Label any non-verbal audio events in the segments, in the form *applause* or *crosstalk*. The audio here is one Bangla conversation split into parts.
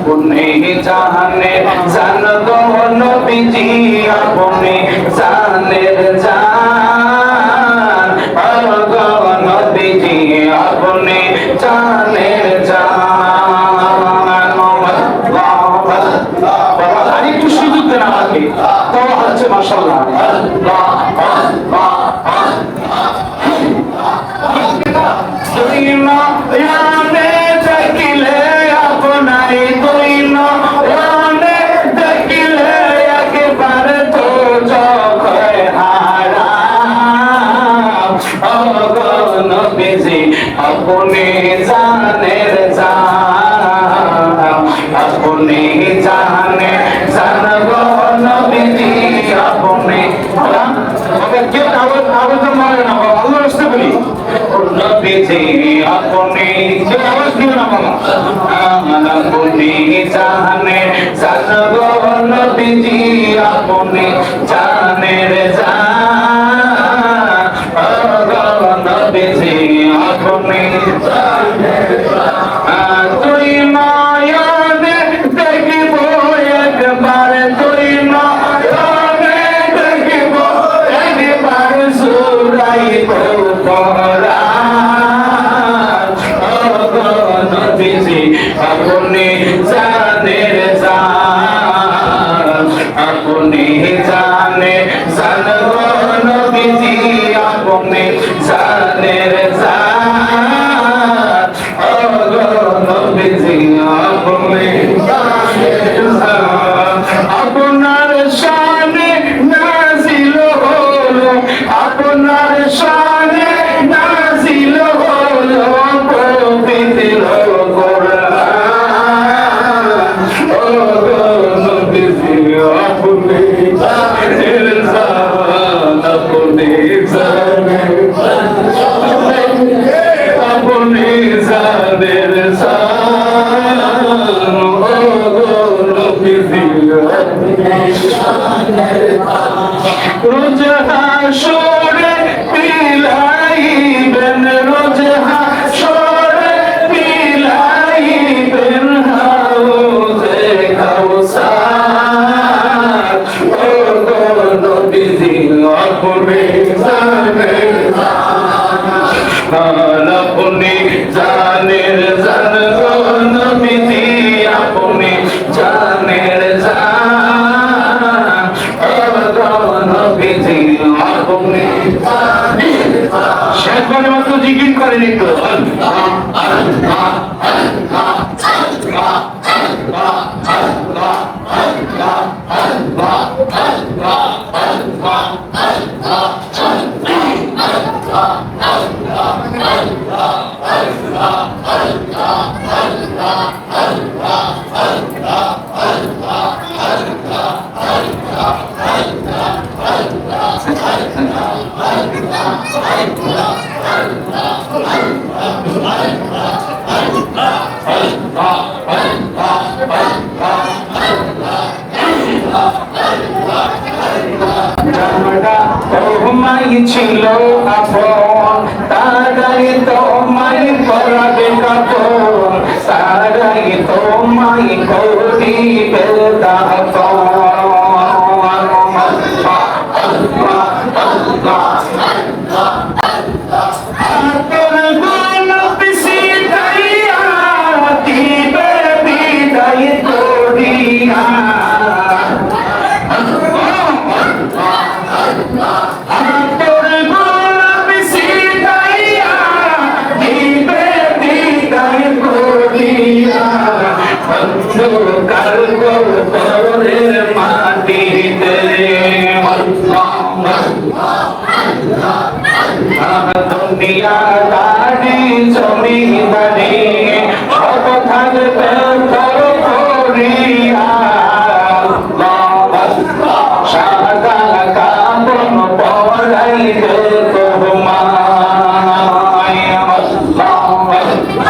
আপনি জানে জান তো নবীজি, আপনি জানের জান। আর গো নবীজি, আপনি জানের জান। আরেকটু সুযোগ দেন আমাকে। তাও হচ্ছে মাসাল্লাহ अपनी मन बुद्धि जाने सतगो नदी जी अपनी जाने रे আপনার শানে নাজিল হলো পবিত্র কোরআন ও নবী আপনি ইরফান আপনি রোজ হাসো করেনি তো আল্লাহ আল্লাহ the authority Woo! *laughs*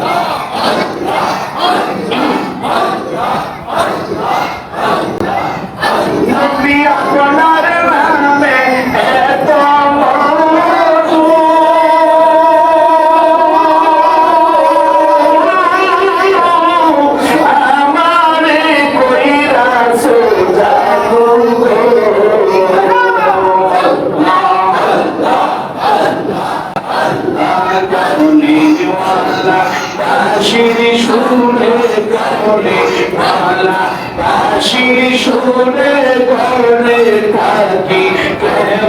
হাসি শুনে করে থাকি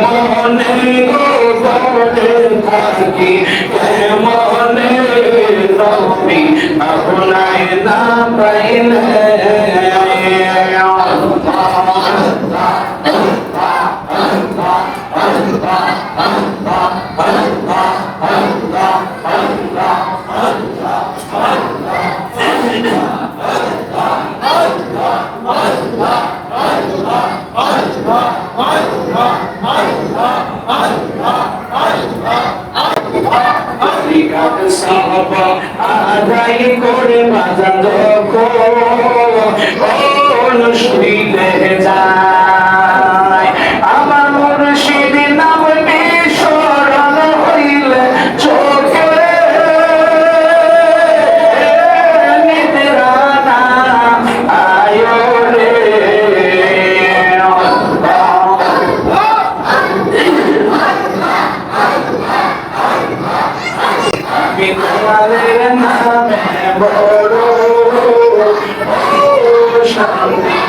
মনে গো করে থাকি মনে রবি? আপনায় না পাইলে করে বাজালো কোন শুইলে যায় বিধানের নামে বড় শান্তি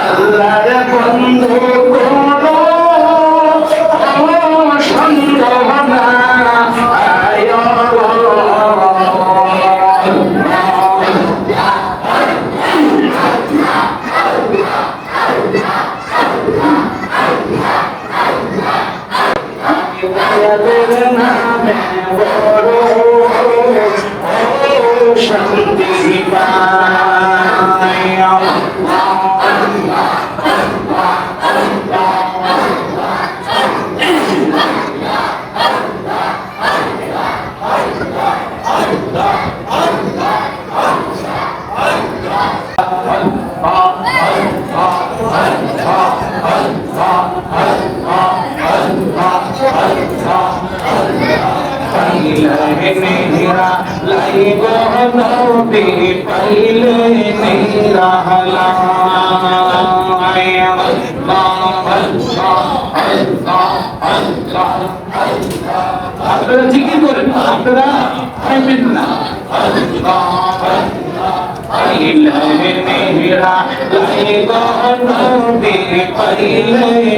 আল্লাহর বন্ধু কোন Amen.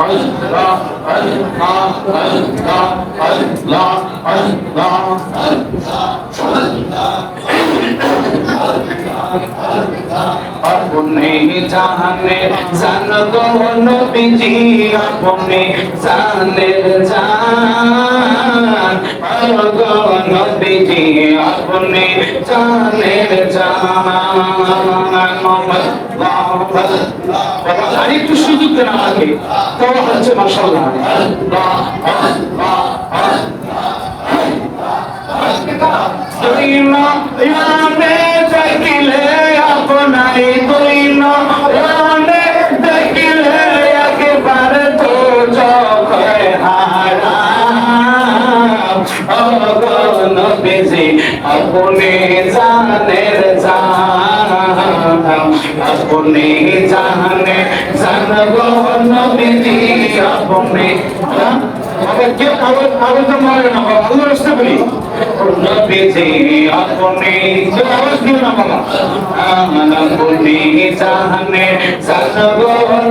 ألف لام ألف لام ألف لام ألف لام ألف لام ألف لام আপনি জানে জান নবীজি আপনি জানে জান নবীজি আপনি জানে জান দেখিলে আপনাই তুই নয়নে দেখিলে একবার তো চোখে হারাম আপনি জানের জান আপনি জানে জানগন বেজে আপনি। আবার কেউ আবার তো মনে না আল্লাহ রাস্তা বলি। নবীজি, আপনি যে বাবা। নবীজি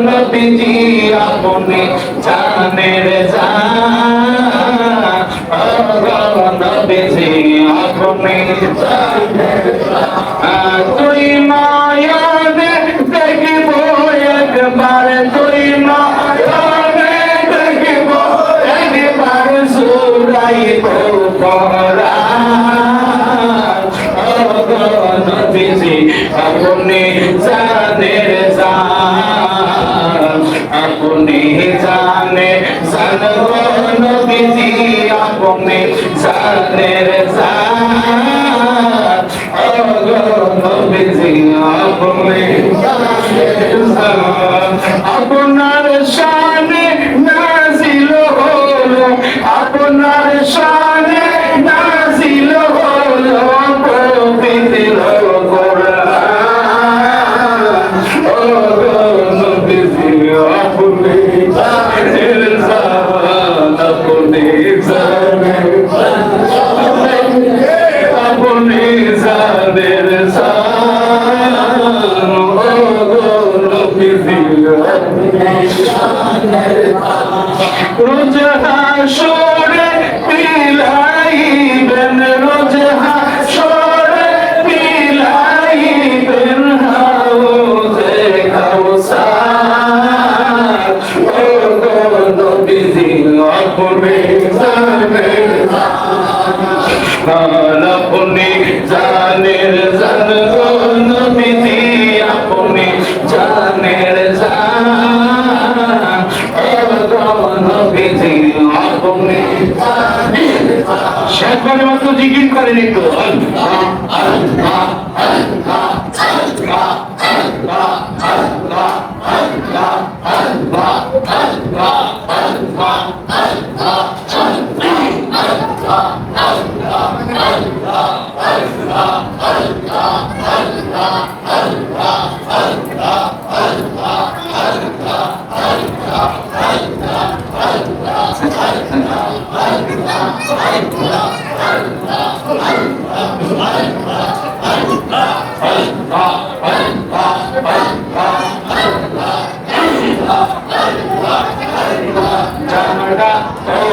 নবীজি আপনি জানে জানব নবীজি আপনি জান আপনার শানে জিকির করেন একটু।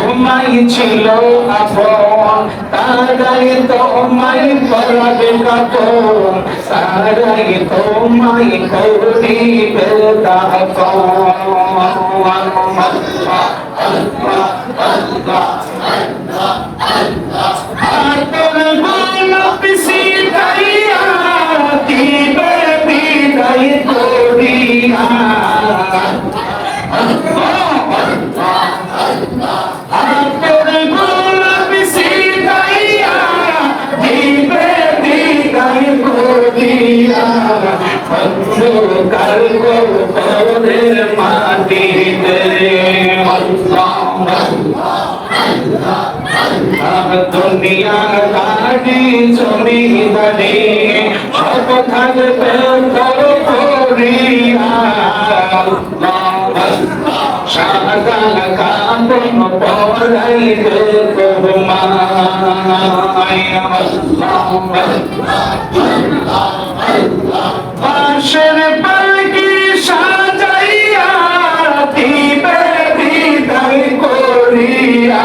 তোমায় ছিল আপন তারাই তোমায় পরাবে কাপন তারাই তোমায় করিবে আপন দুনিয়া গাড়ি জমিদারি সব থাকবে তোর করিয়া। সাদা কাপন পরাইবে তোমায় বাঁশের পালকি সাজাইয়া দিবে বিদায় করিয়া।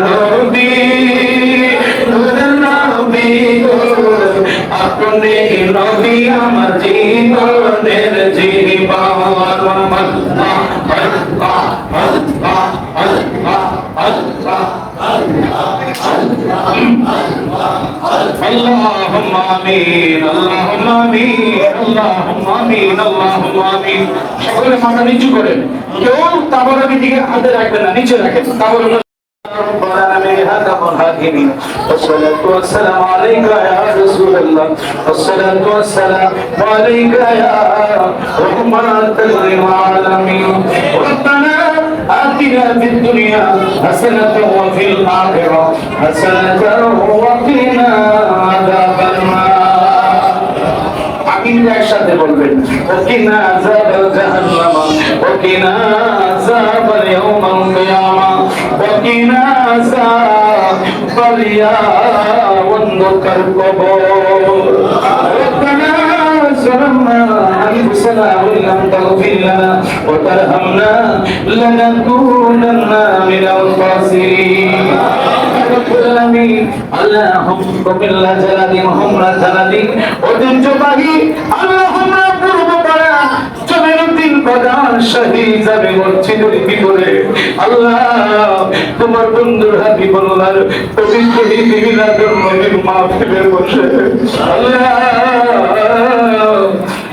اللهم آمين اللهم آمين اللهم آمين اللهم آمين সকলে মাথা নিচু করেন কেউ তাবরাকে দিকে হাতে রাখবেন না নিচে রাখেন তাবর ربنا من هذا الحاكمين والصلاة والسلام عليك يا رسول الله والصلاة والسلام عليك يا رحمة للعالمين ربنا آتنا في الدنيا حسنة وفي الآخرة حسنة وقنا عذاب النار আমিন একসাথে বলবেন ওকিনা আযাবাল জাহান্নাম ওকিনা আযাবাল ইয়াউমাল কিয়ামা ওকিনা আযাবাল ইয়াউমাল কবর ربنا ظلمنا أنفسنا وإن لم تغفر لنا وترحمنا لنكونن من الخاسرين رب العالمين اللهم بالله جلالي محمد جلالي ঐতিহ্যবাহী আল্লাহুম্মা পূর্বপাড়া জমিনুদ্দিন প্রধান শহীদ যাবে মসজিদের ভিতরে আল্লাহ তোমার বন্ধুর হাবিবুল্লাহর পবিত্র মিলাদুন নবীর মাহফিলে বসে আল্লাহ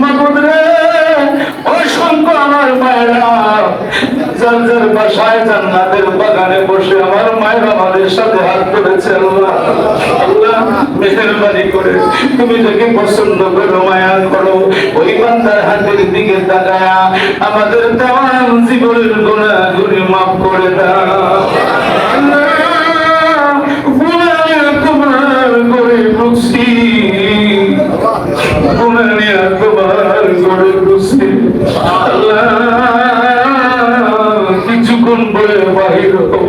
মাগুদরে অসংখ্য আমার মায়েরা। যার যার বাসায় জান্নাতের বাগানে বসে আমার মায়ের আমাদের সাথে হাত করেছে আল্লাহ। আল্লাহ মেহেরবানি করে, তুমি যাকে পছন্দ করো মায়া করো ওই বান্দার হাতের দিকে তাকায়া আমাদের তাম জীবনের গুণা গুণি মাফ করে দাও। তোমার করে ঢুকছি গুনাহ তোমার করে আল্লাহ, কিছুক্ষণ পরে বাহির হব।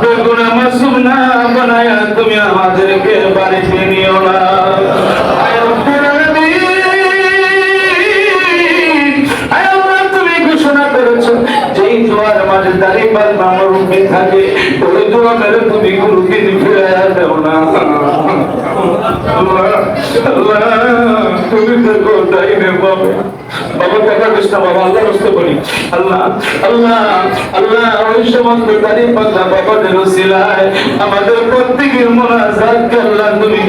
বেগুনা মাসুম না, বানায়া তুমি আমাদেরকে বাড়িতে নিও না। থাকে, ওই দোয়া মেরে তুমি কোনোদিন ফিরে দেও না। আল্লাহ আল্লাহ আল্লাহ আমাদের প্রত্যেকের মোনাজাত আল্লাহ তুমি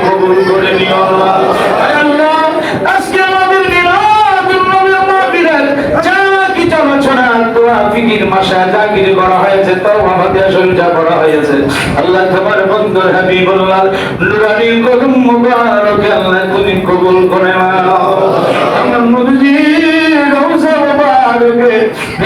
করে নিও আল্লাহ। আল্লাহ আজকে আমাদের মিলাদুন নবীর মাহফিলের যা কিছু আলোচনা দোয়া ফিকির মাসা জাগির করা হয়েছে তাও আমাদের আসলে যা করা হয়েছে। আল্লাহ তোমার বন্ধুর হাবিবুল্লাহ, নুরানি কদম মুবারক, আল্লাহ তুমি কবুল করে নাও। আমার নবীজি রওজা মুবারকে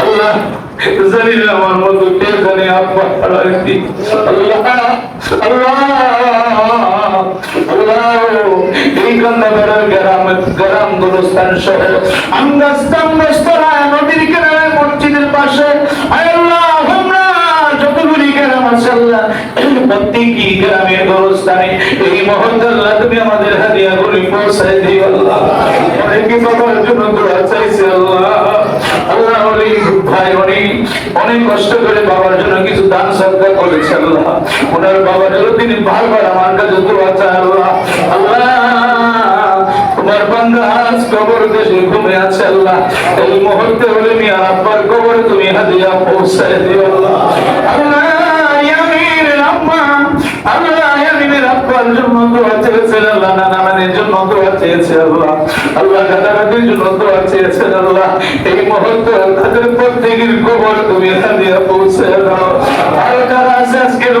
আল্লাহ জানি না আমার মতো কে জানি আব্বা হারাইছি আল্লাহ আল্লাহ গ্রাম গুরুস্থান সহ আঙ্গাস্তান রেস্তোরাঁ যতগুলি গ্রাম আছে আল্লাহ প্রত্যেকই গ্রামের গোরস্থানে। এই মুহূর্তে আল্লাহ তুমি আমাদের হাদিয়া গুলি পৌঁছায় দিও, আল্লাহ। অনেকে বাবার জন্য দোয়া চাইছে, আল্লাহ। আল্লাহ এই মুহূর্তে হলে আব্বার কবরে তুমি হাদিয়া পৌঁছায় দিও, আল্লাহ। আল্লাহ ইয়ামিনের আব্বার জন্য দোয়া চেয়েছেন, আল্লাহ নানা মানের জন্য দোয়া আল্লাহ। আল্লাহ চেয়েছেন, আল্লাহ। তাদের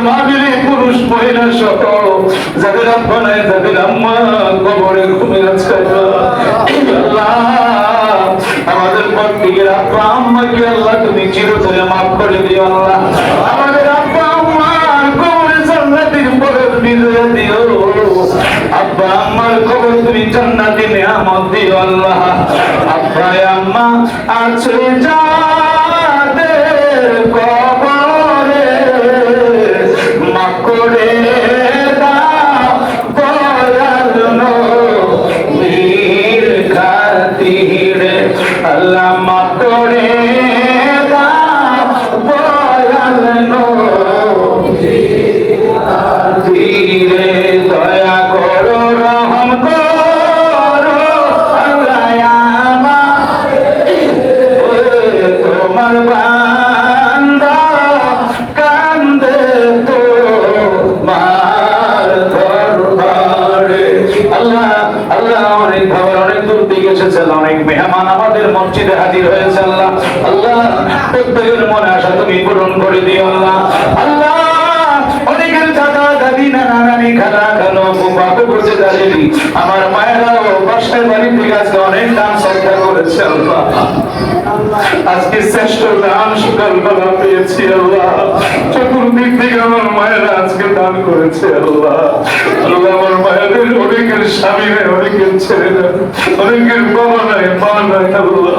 মাহবিলে পুরুষ, মহিলা সহ, যাদের আব্বা নাই যাদের আম্মা কবরে আল্লাহ। আমাদের প্রত্যেকের আব্বা আম্মাকে আল্লাহ, তুমি চিরতরে মাফ করে দিও, আল্লাহ। বিজয় দিও। আব্বা, আম্মার কবর তুমি জান্নাতে নিয়ামত দিও আল্লাহ। আব্বা, আম্মা আছে যাদের কবরে মাফ করে আল্লাহ মাফ করে দাঁড়িয়ে আমার মায়েরাও বাসায় বাড়ি থেকে আজকে অনেক দান সৎকার করেছে আজকে শ্রেষ্ঠ দান সকালবেলা পেয়েছি আল্লাহ। চতুর্দিক থেকে আমার মায়েরা আজকে দান করেছে আল্লাহ। আল্লাহ, আমার মায়েদের অনেকের স্বামী নেই, অনেকের ছেলে নেই, অনেকের বাবা নাই, মা নাই আল্লাহ।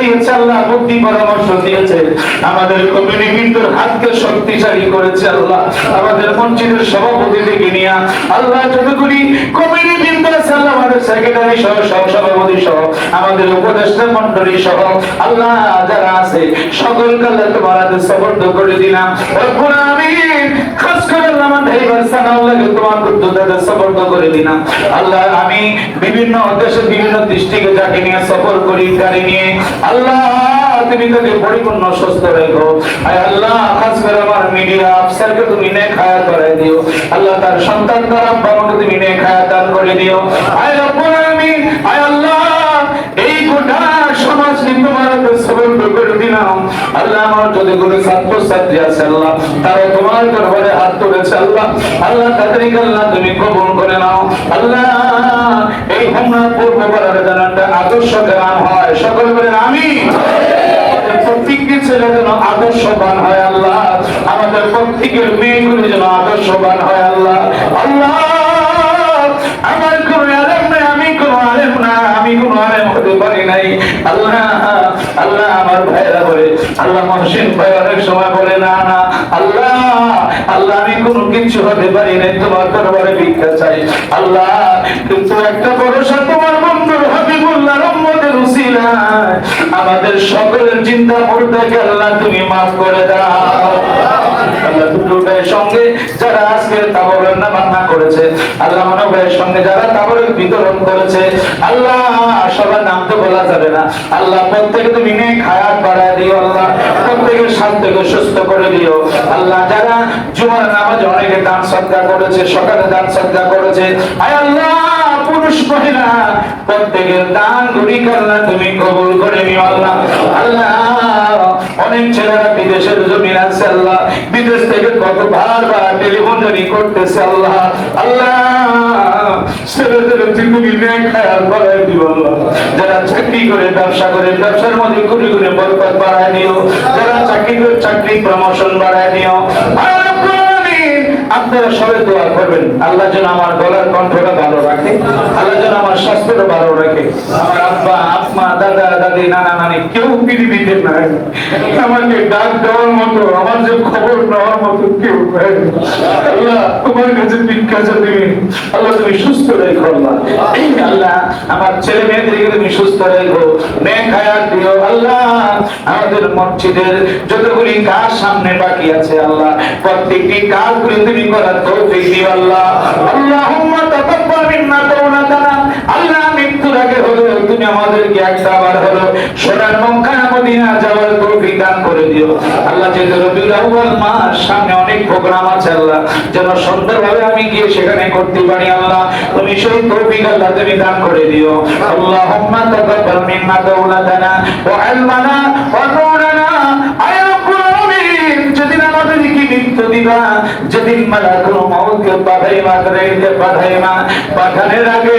দিয়েছে আল্লাহ বুদ্ধি পরামর্শ দিয়েছে, আমাদের কমিউনিটির হাতকে শক্তিশালী করেছে আল্লাহ। আমাদের মসজিদের সভাপতি থেকে নিয়ে আল্লাহ যতগুলি কমিটি বৃন্দ আছে আল্লাহ আমাদের সেক্রেটারি সহ সহ সভাপতি সহ, আমাদের উপদেষ্টা মন্ডলী সহ, আল্লাহ যারা আছে, সকলকে আল্লাহ তোমার হাতে সমর্থ করে দিলাম। রব্বুল আমিন খাস করে আমার ভাইবার সানাউল্লাহকে তোমার বুদ্ধতাতে সমর্থ করে দিলাম। আল্লাহ আমি বিভিন্ন দেশে বিভিন্ন দৃষ্টিকে যাকে নিয়ে সফর করি গাড়ি নিয়ে আল্লাহ, তুমি তাকে পরিপূর্ণ সুস্থ রেখো। আল্লাহ, খাস করে আমার মিডিয়া আফসারকে তুমি নে খায়া করে দিও। আল্লাহ তার সন্তান তার বাবাকে তুমি নে খায়া দান করে দিও। আয় রব্বুল আলামিন, আয় আল্লাহ এই গোটা সমাজকে তোমার হাতে সমর্থ করে দিলাম আল্লাহ আমার যদি আছে, আল্লাহ, তারা তোমার দরবারে হাত তুলেছে, আল্লাহ আল্লাহ আল্লাহ তুমি কবুল করে নাও। আল্লাহ, এই আদর্শ হয়। সকল আমি ছেলে যেন আদর্শবান হয়, আল্লাহ। আমাদের প্রত্যেকের মেয়েগুলি যেন আদর্শবান হয়, আল্লাহ। আল্লাহ হতে পারি নাই। আল্লাহ আল্লাহ আমার ভাইরা বলে, আল্লাহ মহসিন ভাই অনেক সময় বলে, না না, আল্লাহ আল্লাহ, আমি কিছু হতে পারি নাই, তোমার দরবারে ভিক্ষা চাই। আল্লাহ, কিন্তু একটা আমাদের সকলের চিন্তা মুর্দাকে আল্লাহ, তুমি মাফ করে দাও। আল্লাহ সঙ্গে, যারা তাবরের নামান্না করেছে আল্লাহ মানব ভাইয়ের সঙ্গে যারা বিতরণ করেছে, আল্লাহ, সবার নাম তো বলা যাবে না। আল্লাহ, প্রত্যেকে তুমি হায়াত বাড়ায় দিও, আল্লাহ প্রত্যেকের সুস্থ করে দিও। আল্লাহ, যারা জুমার নামাজে অনেকে দান সদকা করেছে, সকালে দান সদকা করেছে, আয় আল্লাহ, পুরুষ, মহিলা, প্রত্যেকের দান গুলি আল্লাহ তুমি কবুল করে নিও, আল্লাহ। আল্লাহ অনেক ছেলেরা বিদেশের জমিন আছে আল্লাহ। বিদেশ থেকে কত বারবার টেলিফোন জারি করতেছে আল্লাহ। আল্লাহ, ছেলেদের খেয়াল দিও যারা চাকরি করে, ব্যবসা করে, ব্যবসার মধ্যে কোটি কোটি বরকত বাড়ায় দিও যারা চাকরি করে, চাকরি প্রমোশন বাড়ায় আর আপনারা সবাই দোয়া করবেন। আল্লাহ যেন আমার গলার কণ্ঠটা ভালো রাখে, আল্লাহ যেন আমার স্বাস্থ্যটা ভালো রাখে। আমার আব্বা আম্মা দাদা, দাদি, নানা, নানি, কেউ পৃথিবীতে নাই। আমাকে ডাক দেওয়ার মতো, আমার যে খবর নেওয়ার মতো কেউ আল্লাহ, তোমার কাছে ভিক্ষা চাচ্ছি আল্লাহ, তুমি সুস্থ রেখো, আল্লাহ। আল্লাহ, আমার ছেলে মেয়েদেরকে তুমি সুস্থ রেখো। নেক হায়াত দিও, আল্লাহ। আমাদের মসজিদের যতগুলি কাজ সামনে বাকি আছে, আল্লাহ, প্রত্যেকটি তুমি করার তৌফিক দিও, আল্লাহ। আল্লাহুম্মা তাকাব্বাল মিন্না তাওবাতানা আল্লাহ আগে হলো তুমি আমাদেরকে একটা বার হলো। সোনার মক্কা মদিনা যাওয়ার তৌফিক দান করে দিও। আল্লাহ যে রবিউল আউয়াল মাস, সামনে অনেক প্রোগ্রাম আছে আল্লাহ। যেন সুন্দরভাবে আমি গিয়ে সেখানে করতে পারি আল্লাহ। তুমি সেই তৌফিক আল্লাহ তুমি দান করে দিও। আল্লাহুম্মা তাকাব্বাল মিন্না তাওবাতানা ওয়া ইলমানা ওয়া নূরানা। আয়া রাব্বুল আলামিন, যেদিন আমাদেরকে মৃত্যু দিবা, যেদিন মালাকুল পাঠাইবা করাইতে পাঠাইবা। আগে